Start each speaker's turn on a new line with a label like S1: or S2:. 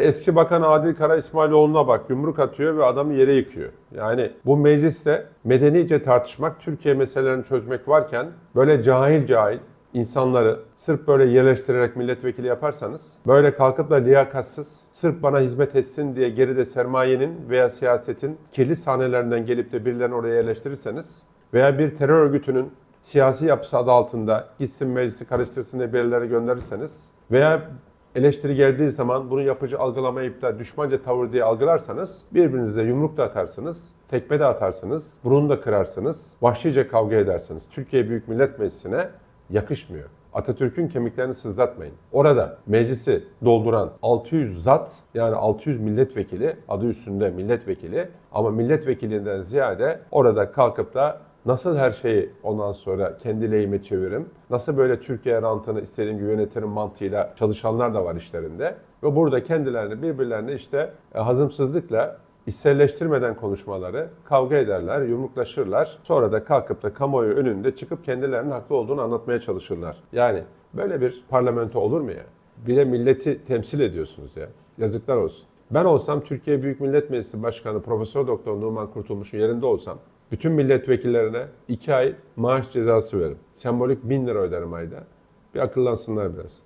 S1: Eski Bakan Adil Kara İsmailoğlu'na bak yumruk atıyor ve adamı yere yıkıyor. Yani bu mecliste medenice tartışmak, Türkiye meselelerini çözmek varken böyle cahil cahil insanları sırf böyle yerleştirerek milletvekili yaparsanız, böyle kalkıp da liyakatsız, sırf bana hizmet etsin diye geride sermayenin veya siyasetin kirli sahnelerinden gelip de birilerini oraya yerleştirirseniz veya bir terör örgütünün siyasi yapısı adı altında gitsin meclisi karıştırsın diye birileri gönderirseniz veya eleştiri geldiği zaman bunu yapıcı algılamayıp da düşmanca tavır diye algılarsanız birbirinize yumruk da atarsınız, tekme de atarsınız, burun da kırarsınız, vahşice kavga edersiniz. Türkiye Büyük Millet Meclisi'ne yakışmıyor. Atatürk'ün kemiklerini sızlatmayın. Orada meclisi dolduran 600 zat yani 600 milletvekili adı üstünde milletvekili ama milletvekilinden ziyade orada kalkıp da Nasıl her şeyi ondan sonra kendi lehime çeviririm? Nasıl böyle Türkiye rantını istediğim gibi yönetirim mantığıyla çalışanlar da var işlerinde. Ve burada kendilerini birbirlerine işte e, hazımsızlıkla içselleştirmeden konuşmaları, kavga ederler, yumruklaşırlar. Sonra da kalkıp da kamuoyu önünde çıkıp kendilerinin haklı olduğunu anlatmaya çalışırlar. Yani böyle bir parlamento olur mu ya? Bir de milleti temsil ediyorsunuz ya. Yazıklar olsun. Ben olsam Türkiye Büyük Millet Meclisi Başkanı Profesör Doktor Numan Kurtulmuş'un yerinde olsam bütün milletvekillerine iki ay maaş cezası veririm. Sembolik bin lira öderim ayda. Bir akıllansınlar biraz.